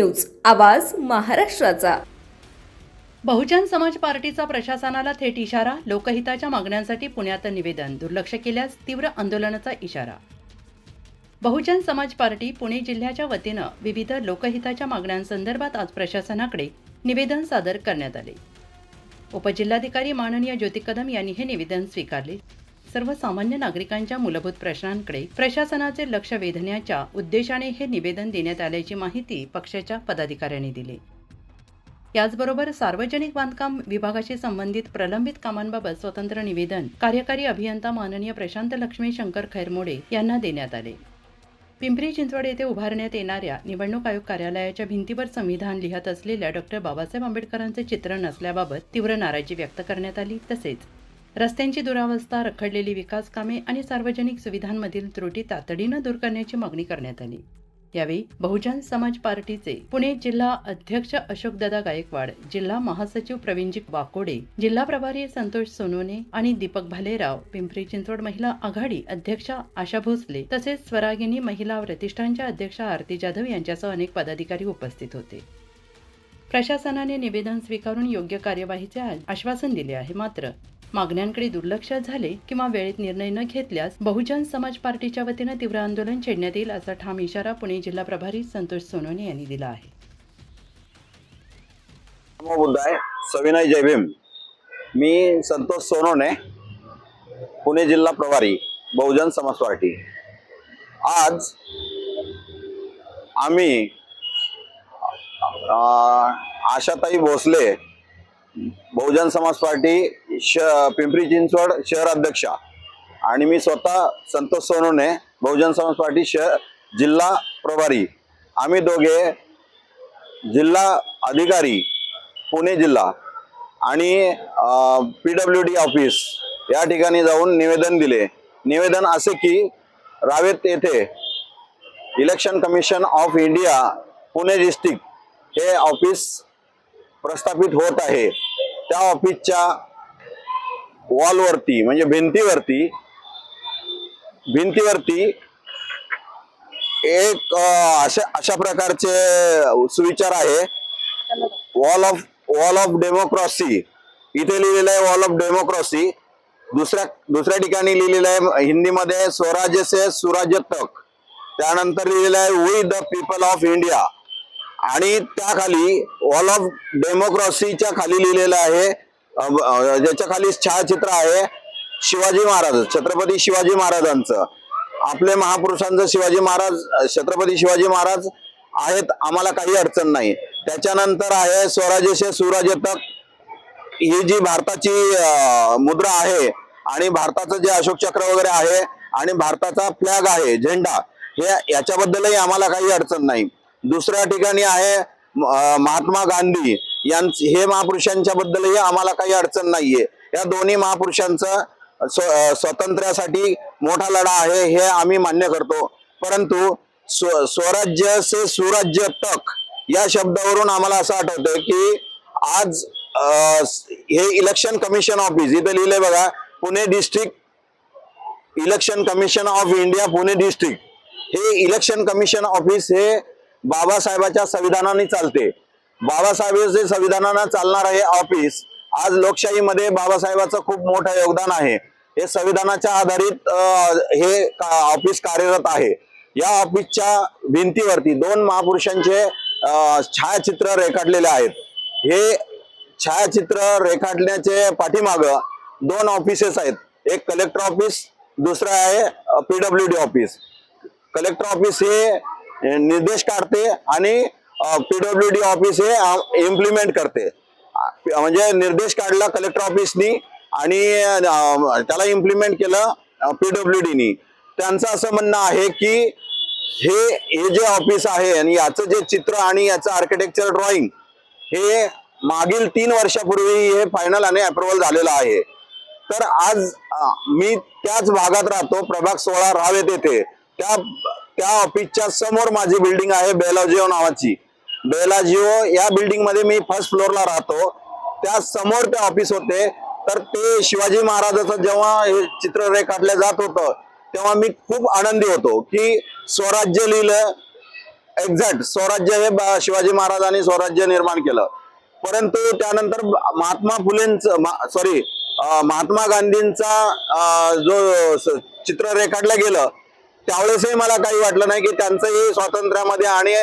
News आवाज महाराष्ट्राचा. बहुजन समाज पार्टीचा प्रशासनाला थेट इशारा लोकहिताच्या मागण्यांसाठी पुण्यात निवेदन दुर्लक्ष केल्यास तीव्र आंदोलनाचा इशारा. बहुजन समाज पार्टी पुणे जिल्ह्याच्या वतीनं विविध लोकहिताच्या मागण्यांसंदर्भात आज प्रशासनाकडे निवेदन सादर करण्यात आले. उपजिल्हाधिकारी माननीय ज्योती कदम यांनी हे निवेदन स्वीकारले. सर्वसामान्य नागरिकांच्या मूलभूत प्रश्नांकडे प्रशासनाचे लक्ष वेधण्याच्या उद्देशाने हे निवेदन देण्यात आल्याची माहिती पक्षाच्या पदाधिकाऱ्यांनी दिली. याचबरोबर सार्वजनिक बांधकाम विभागाशी संबंधित प्रलंबित कामांबाबत स्वतंत्र निवेदन कार्यकारी अभियंता माननीय प्रशांत लक्ष्मी शंकर खैरमोडे यांना देण्यात आले. पिंपरी चिंचवड येथे उभारण्यात येणाऱ्या निवडणूक आयोग कार्यालयाच्या भिंतीवर संविधान लिहत असलेल्या डॉक्टर बाबासाहेब आंबेडकरांचे चित्र नसल्याबाबत तीव्र नाराजी व्यक्त करण्यात आली तसेच रस्त्यांची दुरावस्था रखडलेली विकास कामे आणि सार्वजनिक सुविधांमधील त्रुटी तातडीनं दूर करण्याची मागणी करण्यात आली. यावेळी बहुजन समाज पार्टीचे पुणे जिल्हा अध्यक्ष अशोकदादा गायकवाड जिल्हा महासचिव प्रवीणजी वाकोडे जिल्हा प्रभारी संतोष सोनोने आणि दीपक भालेराव पिंपरी चिंचवड महिला आघाडी अध्यक्षा आशा भोसले तसेच स्वरागिनी महिला प्रतिष्ठानच्या अध्यक्षा आरती जाधव यांच्यासह अनेक पदाधिकारी उपस्थित होते. प्रशासनाने निवेदन स्वीकारून योग्य कार्यवाहीचे आश्वासन दिले आहे मात्र मागण्यांकडे दुर्लक्ष झाले किंवा वेळेत निर्णय न घेतल्यास बहुजन समाज पार्टीच्या वतीनं तीव्र आंदोलन छेडण्यात येईल असा ठाम इशारा पुणे जिल्हा प्रभारी संतोष सोनवणे यांनी दिला आहे. नमो आहे सविनय जयभीम मी संतोष सोनवणे पुणे जिल्हा प्रभारी बहुजन समाज पार्टी. आज आम्ही अं, आशाताई भोसले बहुजन समाज पार्टी श पिंपरी चिंचवड शहर अध्यक्षा. आणि मी स्वतः संतोष सोनवणे बहुजन समाज पार्टी शहर जिल्हा प्रभारी. आम्ही दोघे जिल्हा अधिकारी पुणे जिल्हा. आणि पी डब्ल्यू डी ऑफिस या ठिकाणी जाऊन निवेदन दिले. निवेदन असे की रावेत येथे election commission of India Pune district हे ऑफिस प्रस्थापित होत आहे. त्या ऑफिसच्या वॉलवरती म्हणजे भिंतीवरती भिंतीवरती एक अशा अशा प्रकारचे सुविचार आहे. Wall of wall of democracy इथे लिहिलेलं आहे वॉल ऑफ डेमोक्रॉसी दुसऱ्या दुसऱ्या ठिकाणी लिहिलेलं आहे हिंदीमध्ये स्वराज्य से सुराज्य तक. त्यानंतर लिहिलेलं आहे we the people of India आणि त्याखाली वॉल ऑफ डेमोक्रॉसीच्या खाली लिहिलेलं आहे ज्याच्या खाली छायाचित्र आहे शिवाजी महाराज छत्रपती शिवाजी महाराजांचं. आपले महापुरुषांचं शिवाजी महाराज छत्रपती शिवाजी महाराज आहेत आम्हाला काही अडचण नाही. त्याच्यानंतर आहे स्वराज्य सुराज्य तक ही जी भारताची मुद्रा आहे आणि भारताचं जे अशोक चक्र वगैरे आहे आणि भारताचा फ्लॅग आहे झेंडा हे याच्याबद्दलही आम्हाला काही अडचण नाही. दुसऱ्या ठिकाणी आहे महात्मा गांधी. हे महापुरुषांच्या बद्दलही आम्हाला काही अडचण नाहीये. या दोन्ही महापुरुषांचा स्वातंत्र्यासाठी मोठा लढा आहे हे आम्ही मान्य करतो. परंतु स्व स्वराज्य से सुराज्य तक या शब्दावरून आम्हाला असं आठवतंय की आज हे इलेक्शन कमिशन ऑफिस इथं लिहिलंय बघा Pune district election commission of India Pune district हे इलेक्शन कमिशन ऑफिस हे बाबासाहेबाच्या संविधानाने चालते. बाबासाहेब संविधानानं चालणार हे ऑफिस आज लोकशाहीमध्ये बाबासाहेबाचं खूप मोठं योगदान आहे. हे संविधानाच्या आधारित हे ऑफिस कार्यरत आहे. या ऑफिसच्या भिंतीवरती दोन महापुरुषांचे छायाचित्र रेखाटलेले आहेत. हे छायाचित्र रेखाटण्याचे पाठीमाग दोन ऑफिसेस आहेत. एक कलेक्टर ऑफिस दुसरं आहे PW D office collector office हे निर्देश काढते आणि पीडब्ल्यूडी ऑफिस हे इम्प्लिमेंट करते. म्हणजे निर्देश काढला कलेक्टर ऑफिसनी आणि त्याला इम्प्लिमेंट केलं पीडब्ल्यूडीनी त्यांचं असं म्हणणं आहे की हे हे जे ऑफिस आहे आणि याचं जे चित्र आणि याचं आर्किटेक्चर ड्रॉइंग हे मागील तीन वर्षापूर्वी हे फायनल आणि अप्रुव्हल झालेलं आहे. तर आज मी त्याच भागात राहतो प्रभाग सोळा रावेत येथे. त्या त्या ऑफिसच्या समोर माझी बिल्डिंग आहे बेलाजिओ नावाची. बेलाजिओ या बिल्डिंगमध्ये मी फर्स्ट फ्लोअरला राहतो. त्या समोर ते ऑफिस होते. तर ते शिवाजी महाराजाचं जेव्हा हे चित्र रेखाटलं जात होतं तेव्हा मी खूप आनंदी होतो की स्वराज्य लिहिलं. एक्झॅक्ट स्वराज्य हे शिवाजी महाराजांनी स्वराज्य निर्माण केलं. परंतु त्यानंतर महात्मा फुलेंचं सॉरी महात्मा गांधींचा जो चित्र रेखाटलं गेलं त्यावेळेसही मला काही वाटलं नाही की त्यांचंही स्वातंत्र्यामध्ये आणि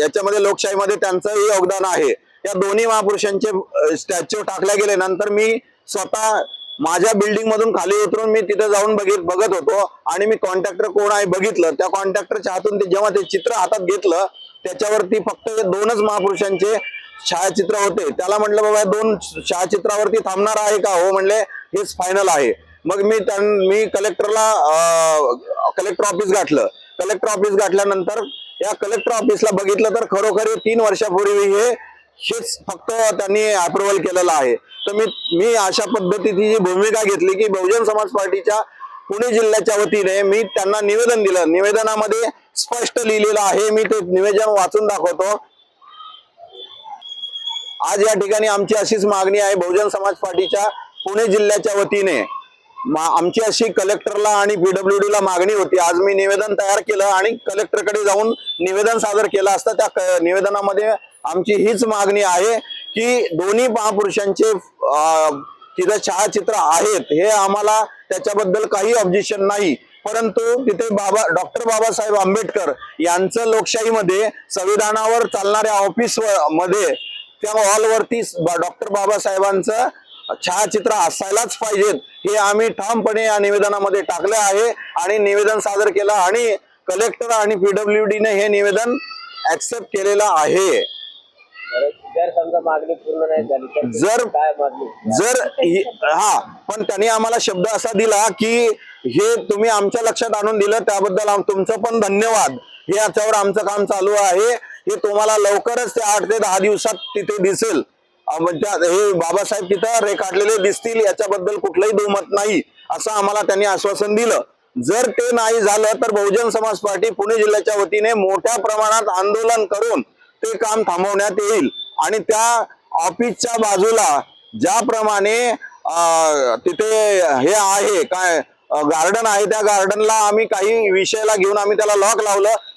याच्यामध्ये लोकशाहीमध्ये त्यांचंही योगदान आहे. या दोन्ही महापुरुषांचे स्टॅच्यू टाकल्या गेले. नंतर मी स्वतः माझ्या बिल्डिंग मधून खाली उतरून मी तिथे जाऊन बघित बघत होतो. आणि मी कॉन्ट्रॅक्टर कोण आहे बघितलं. त्या कॉन्ट्रॅक्टरच्या हातून ते जेव्हा ते चित्र हातात घेतलं त्याच्यावरती फक्त हे दोनच महापुरुषांचे छायाचित्र होते. त्याला म्हटलं बाबा दोन छायाचित्रावरती थांबणार आहे का हो? म्हणले हेच फायनल आहे. मग मी त्यां मी कलेक्टरला कलेक्टर ऑफिस गाठलं. कलेक्टर ऑफिस गाठल्यानंतर या कलेक्टर ऑफिसला बघितलं तर खरोखर तीन वर्षापूर्वी हे हेच फक्त त्यांनी अप्रुव्हल केलेलं आहे. तर मी मी अशा पद्धतीची जी भूमिका घेतली की बहुजन समाज पार्टीच्या पुणे जिल्ह्याच्या वतीने मी त्यांना निवेदन दिलं. निवेदनामध्ये स्पष्ट लिहिलेलं आहे. मी ते निवेदन वाचून दाखवतो. आज या ठिकाणी आमची अशीच मागणी आहे. बहुजन समाज पार्टीच्या पुणे जिल्ह्याच्या वतीने. आमची अशी कलेक्टरला आणि पीडब्ल्यू ला मागणी होती. आज मी निवेदन तयार केलं आणि कलेक्टरकडे जाऊन निवेदन सादर केलं असतं. त्या निवेदनामध्ये आमची हीच मागणी आहे की दोन्ही महापुरुषांचे तिथं छायाचित्र आहेत हे आम्हाला त्याच्याबद्दल काही ऑब्जेक्शन नाही. परंतु तिथे बाबा डॉक्टर बाबासाहेब आंबेडकर यांचं लोकशाहीमध्ये संविधानावर चालणाऱ्या ऑफिसमध्ये त्या हॉलवरती डॉक्टर बाबासाहेबांचं छायाचित्र असायलाच पाहिजेत. हे आम्ही ठामपणे या निवेदनामध्ये टाकलं आहे आणि निवेदन सादर केलं आणि कलेक्टर आणि पीडब्ल्यू ने हे निवेदन ऍक्सेप्ट केलेलं आहे. जर जर ही- पण त्यांनी आम्हाला शब्द असा दिला की हे तुम्ही आमच्या लक्षात आणून दिलं त्याबद्दल आम- तुमचं पण धन्यवाद. हे याच्यावर आमचं काम चालू आहे. हे तुम्हाला लवकरच ते आठ ते दहा दिवसात तिथे दिसेल. म्हणजे हे बाबासाहेब तिथं रेखाटलेले दिसतील याच्याबद्दल कुठलंही दुमत नाही असं आम्हाला त्यांनी आश्वासन दिलं. जर ते नाही झालं तर बहुजन समाज पार्टी पुणे जिल्ह्याच्या वतीने मोठ्या प्रमाणात आंदोलन करून ते काम थांबवण्यात येईल. आणि त्या ऑफिसच्या बाजूला ज्याप्रमाणे तिथे हे आहे काय गार्डन आहे त्या गार्डनला आम्ही काही विषयाला घेऊन आम्ही त्याला लॉक लावलं.